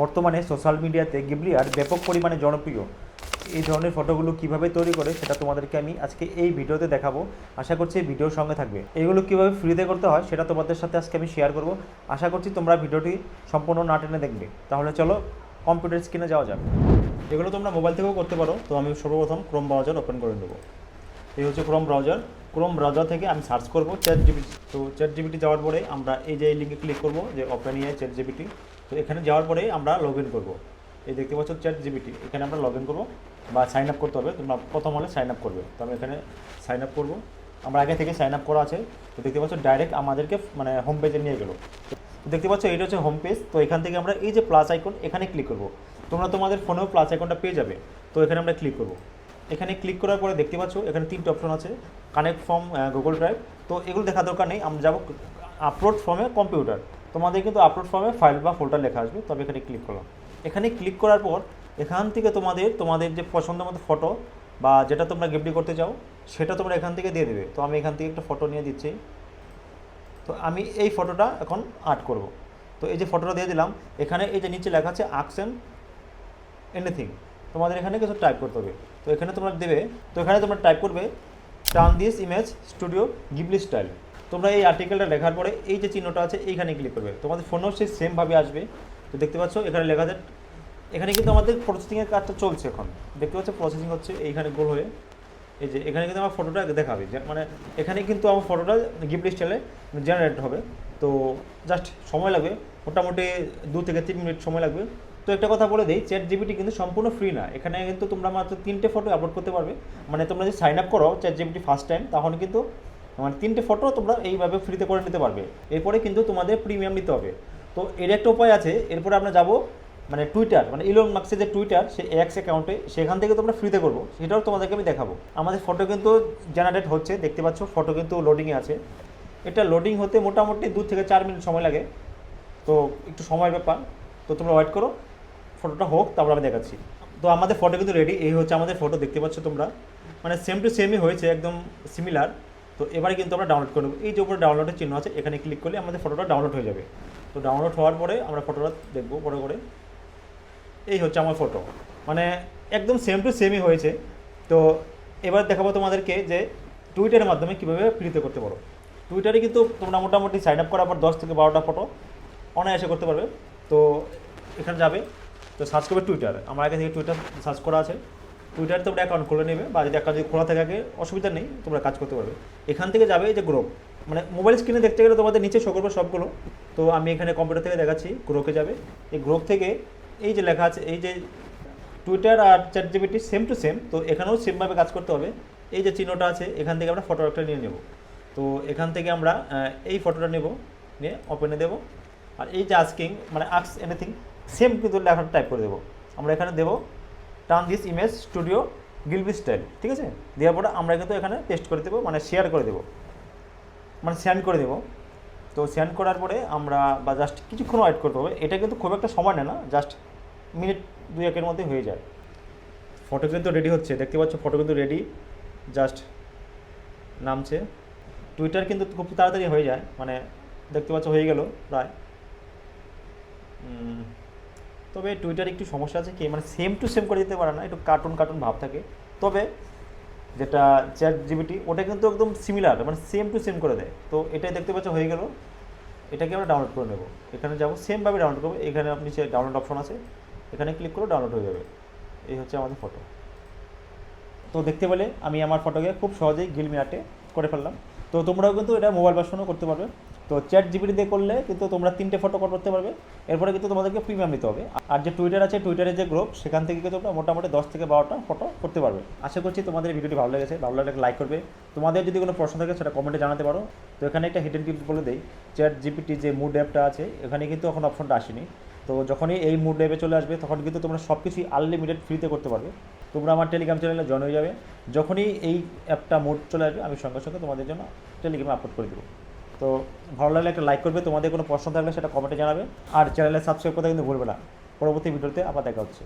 বর্তমানে সোশ্যাল মিডিয়াতে Ghibli art ব্যাপক পরিমাণে জনপ্রিয়। এই ধরনের ফটোগুলো কীভাবে তৈরি করে সেটা তোমাদেরকে আমি আজকে এই ভিডিওতে দেখাবো। আশা করছি এই ভিডিওর সঙ্গে থাকবে। এগুলো কীভাবে ফ্রিতে করতে হয় সেটা তোমাদের সাথে আজকে আমি শেয়ার করব। আশা করছি তোমরা ভিডিওটি সম্পূর্ণ না টেনে দেখবে। তাহলে চলো কম্পিউটার স্ক্রিনে যাওয়া যাক। এগুলো তোমরা মোবাইল থেকেও করতে পারো, তো আমি সর্বপ্রথম ক্রোম ব্রাউজার ওপেন করে নেব। এই হচ্ছে ক্রোম ব্রাউজার ক্রোম ব্রাউজার থেকে আমি সার্চ করব চ্যাট জিবিটি তো চ্যাট জিবিটি যাওয়ার পরে আমরা এই যে এই লিঙ্কে ক্লিক করব, যে ওপেন ইয়ে চ্যাট জিবিটি তো এখানে যাওয়ার পরে আমরা লগ ইন করব। এই দেখতে পাচ্ছ চ্যাট জিবিটি এখানে আমরা লগ ইন করব বা সাইন আপ করতে হবে, তোমরা প্রথম হলে সাইন আপ করবে। তো আমি এখানে সাইন আপ করব। আমরা আগে থেকে সাইন আপ করা আছে, তো দেখতে পাচ্ছ ডাইরেক্ট আমাদেরকে মানে হোম পেজে নিয়ে গেলো। তো দেখতে পাচ্ছ এটা হচ্ছে হোম পেজ তো এখান থেকে আমরা এই যে প্লাস আইকন এখানে ক্লিক করব। তোমরা তোমাদের ফোনেও প্লাস আইকনটা পেয়ে যাবে, তো এখানে আমরা ক্লিক করব। এখানে ক্লিক করার পরে দেখতে পাচ্ছ, এখানে তিনটে অপশন আছে কানেক্ট ফর্ম গুগল ড্রাইভ তো এগুলো দেখা দরকার নেই, আমরা যাব আপলোড ফর্মে কম্পিউটার তোমাদের কিন্তু আপলোড ফর্মে ফাইল বা ফোল্ডার লেখা আসবে, তবে এখানে ক্লিক করলাম। এখানে ক্লিক করার পর, এখান থেকে তোমাদের তোমাদের যে পছন্দ মতো ফটো বা যেটা তোমরা গিফটি করতে চাও, সেটা তোমরা এখান থেকে দিয়ে দেবে। তো আমি এখান থেকে একটা ফটো নিয়ে দিচ্ছি। তো আমি এই ফটোটা এখন আর্ট করব। তো এই যে ফটোটা দিয়ে দিলাম, এখানে এই যে নিচে লেখা আছে আকসেন এনিথিং তোমাদের এখানে কিছু টাইপ করতে হবে। তো এখানে তোমরা দেবে, তো এখানে তোমরা টাইপ করবে turn this image studio Ghibli style তোমরা এই আর্টিকেলটা লেখার পরে এই যে চিহ্নটা আছে, এইখানে ক্লিক করবে। তোমাদের ফোনও সেই সেমভাবে আসবে। তো দেখতে পাচ্ছ, এখানে লেখা আছে, এখানে কিন্তু আমাদের প্রসেসিংয়ের কাজটা চলছে এখন। দেখতে পাচ্ছ প্রসেসিং হচ্ছে এইখানে গোল হয়ে। এই যে এখানে কিন্তু আমার ফটোটা দেখাবে। মানে এখানে কিন্তু আমার ফটোটা গিফট স্টাইলে জেনারেট হবে। তো জাস্ট সময় লাগবে। মোটামুটি দু থেকে তিন মিনিট সময় লাগবে। তো একটা কথা বলে দিই চ্যাট জিবিটি কিন্তু সম্পূর্ণ ফ্রি না। এখানে কিন্তু তোমরা মাত্র তিনটে ফটো আপলোড করতে পারবে। মানে তোমরা যদি সাইন আপ করো চ্যাট জিবিটি ফার্স্ট টাইম তখন কিন্তু মানে তিনটে ফটো তোমরা এইভাবে ফ্রিতে করে নিতে পারবে। এরপরে কিন্তু তোমাদের প্রিমিয়াম নিতে হবে। তো এর একটা উপায় আছে, এরপরে আমরা যাব মানে টুইটার মানে ইলন মার্কসের যে টুইটার সে এক্স অ্যাকাউন্টে সেখান থেকে তোমরা ফ্রিতে করব। সেটাও তোমাদেরকে আমি দেখাবো। আমাদের ফটো কিন্তু জেনারেট হচ্ছে, দেখতে পাচ্ছ ফটো কিন্তু লোডিংয়ে আছে। এটা লোডিং হতে মোটামুটি দু থেকে চার মিনিট সময় লাগে। তো একটু সময়ের ব্যাপার। তো তোমরা ওয়েট করো। ফটোটা হোক, তারপর আমি দেখাচ্ছি। তো আমাদের ফটো কিন্তু রেডি এই হচ্ছে আমাদের ফটো, দেখতে পাচ্ছ তোমরা। মানে সেম টু সেমই হয়েছে, একদম সিমিলার তো এবারে কিন্তু আমরা ডাউনলোড করে নেব। এই যে উপরে ডাউনলোডের চিহ্ন আছে, এখানে ক্লিক করলে আমাদের ফটোটা ডাউনলোড হয়ে যাবে। তো ডাউনলোড হওয়ার পরে আমরা ফটোটা দেখব বড় করে। এই হচ্ছে আমার ফটো। মানে একদম সেম টু সেমই হয়েছে। তো এবার দেখাবো তোমাদেরকে যে টুইটারের মাধ্যমে কীভাবে ফ্রিতে করতে পারো। টুইটারে কিন্তু তোমরা মোটামুটি সাইন আপ করার পর দশ থেকে বারোটা ফটো অনায়াসে করতে পারবে। তো এখানে যাবে। তো সার্চ করবে টুইটার আমার আগে থেকে টুইটার সার্চ করা আছে। টুইটারে তোমরা অ্যাকাউন্ট খুলে নেবে বা যদি অ্যাকাউন্ট যদি খোলা থাকে অসুবিধা নেই, তোমরা কাজ করতে পারবে। এখান থেকে যাবে যে গ্রুপ মানে মোবাইল স্ক্রিনে দেখতে গেলে তোমাদের নিচে শো করবে সবগুলো। তো আমি এখানে কম্পিউটার থেকে দেখাচ্ছি গ্রুপে যাবে। এই গ্রুপ থেকে এই যে লেখা আছে, এই যে Twitter R chat GPT same to same তো এখানেও সেমভাবে কাজ করতে হবে। এই যে চিহ্নটা আছে, এখান থেকে আমরা ফটো একটা নিয়ে নেব। তো এখান থেকে আমরা এই ফটোটা নেব, নিয়ে ওপেনে দেবো। আর এই যে আস্কিং মানে আক্স এনিথিং সেম কিন্তু লেখাটা টাইপ করে দেবো। আমরা এখানে দেবো টার্ন দিস ইমেজ স্টুডিও গিলবি স্টাইল ঠিক আছে? দেওয়ার পরে আমরা কিন্তু এখানে পেস্ট করে দেবো মানে শেয়ার করে দেবো। মানে সেন্ড করে দেবো। তো সেন্ড করার পরে আমরা বা জাস্ট কিছুক্ষণ ওয়েট করতে হবে। এটা কিন্তু খুব একটা সময় নেয় না জাস্ট মিনিট দুই একের মধ্যে হয়ে যায়। ফটো কিন্তু রেডি হচ্ছে। দেখতে পাচ্ছ ফটো কিন্তু রেডি জাস্ট নামছে। টুইটার কিন্তু খুব তাড়াতাড়ি হয়ে যায় মানে দেখতে পাচ্ছ হয়ে গেল, প্রায়। তবে টুইটার একটু সমস্যা আছে কি মানে সেম টু সেম করে দিতে পারে না, একটু কার্টুন কার্টুন ভাব থাকে। তবে যেটা চ্যাট জিবিটি ওটা কিন্তু একদম সিমিলার মানে সেম টু সেম করে দেয়। তো এটাই দেখতে পাচ্ছ, হয়ে গেল। এটাকে আমরা ডাউনলোড করে নেব। এখানে যাব সেমভাবে ডাউনলোড করব। এখানে আপনি সে ডাউনলোড অপশন আছে, এখানে ক্লিক করে ডাউনলোড হয়ে যাবে। এই হচ্ছে আমাদের ফটো তো দেখতে পেলে, আমি আমার ফটোকে খুব সহজেই গিলমি আর্টে করে ফেললাম। তো তোমরাও কিন্তু এটা মোবাইল ভার্সনও করতে পারবে। তো চ্যাট জিবিটি দিয়ে করলে কিন্তু তোমরা তিনটে ফটো করতে পারবে। এরপরে কিন্তু তোমাদেরকে প্রিমিয়াম নিতে হবে। আর যে টুইটার আছে টুইটারের যে গ্রুপ সেখান থেকে কিন্তু তোমরা মোটামুটি দশ থেকে বারোটা ফটো করতে পারবে। আশা করছি তোমাদের ভিডিওটি ভালো লেগেছে। ভালো লাগলে লাইক করবে। তোমাদের যদি কোনো প্রশ্ন থাকে, সেটা কমেন্টে জানাতে পারো। তো এখানে একটা হিডেন টিপ বলে দেই। চ্যাট জিপিটি যে মুড অ্যাপটা আছে, এখানে কিন্তু এখন অপশনটা আসেনি। তো যখনই এই মুড অ্যাপে চলে আসবে, তখন কিন্তু তোমরা সব কিছুই আনলিমিটেড ফ্রিতে করতে পারবে। তোমরা আমার টেলিগ্রাম চ্যানেলে জয়েন হয়ে যাবে। যখনই এই অ্যাপটা মোড চলে আসবে, আমি সঙ্গে সঙ্গে তোমাদের জন্য টেলিগ্রামে আপলোড করে দেবো। তো ভালো লাগলে একটা লাইক করবে, তোমাদের কোনো প্রশ্ন থাকলে সেটা কমেন্টে জানাবে। আর চ্যানেলে সাবস্ক্রাইব করতে কিন্তু ভুলবে না। পরবর্তী ভিডিওতে আবার দেখা হচ্ছে।